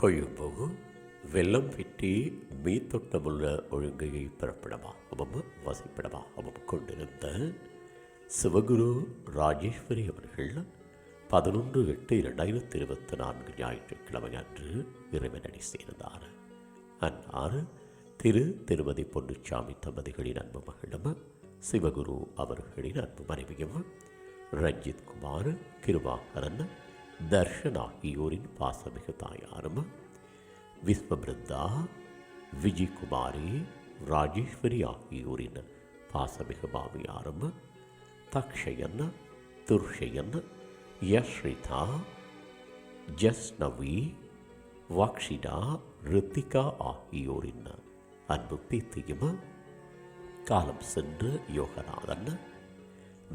கொழும்பு வெள்ளம் வெற்றி மீத்தொட்டமுள்ள ஒழுங்கையை பிறப்பிடமாகவும் வசிப்பிடமாகவும் கொண்டிருந்த சிவகுரு ராஜேஸ்வரி அவர்கள் பதினொன்று எட்டு இரண்டாயிரத்தி இருபத்தி நான்கு ஞாயிற்றுக்கிழமை அன்று இறைவனடி சேர்ந்தார். அன்னார் திரு திருமதி பொன்னுச்சாமி தம்பதிகளின் அன்பு மகளும் சிவகுரு அவர்களின் அன்பு மனைவியும் ரஞ்சித் குமார் கிருவாகரன் தர்ஷன் ஆகியோரின் பாசமிகு தாயாரும் விஸ்வபிருந்தா விஜயகுமாரி ராஜேஸ்வரி ஆகியோரின் பாசமிகு மாமியாரும் தக்ஷயன் துர்ஷயன் யஸ்ரிதா ஜஸ்னவி வாக்ஷிடா ரித்திகா ஆகியோரின் அன்பு பீத்தியும் காலம் சென்று யோகநாதன்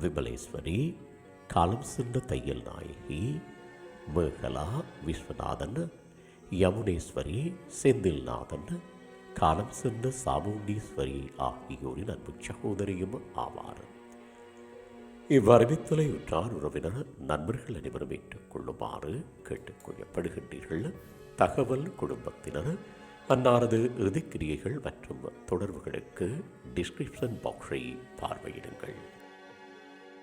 விமலேஸ்வரி காலம் சென்ற தையல் நாயகி மேகலா விஸ்வநாதன் யமுனேஸ்வரி செந்தில்நாதன் காலம் சென்ற சாமுண்டீஸ்வரி ஆகியோரின் அன்பு சகோதரியும் ஆவார். இவ்வறிவித்தலை உற்றார் உறவினர் நண்பர்கள் அனைவரும் ஏற்றுக்கொள்ளுமாறு கேட்டுக்கொள்ளப்படுகின்றீர்கள் தகவல் குடும்பத்தினர் அன்னாரது இறுதிக்கிரியைகள் மற்றும் தொடர்புகளுக்கு டிஸ்கிரிப்ஷன் பாக்ஸை பார்வையிடுங்கள்.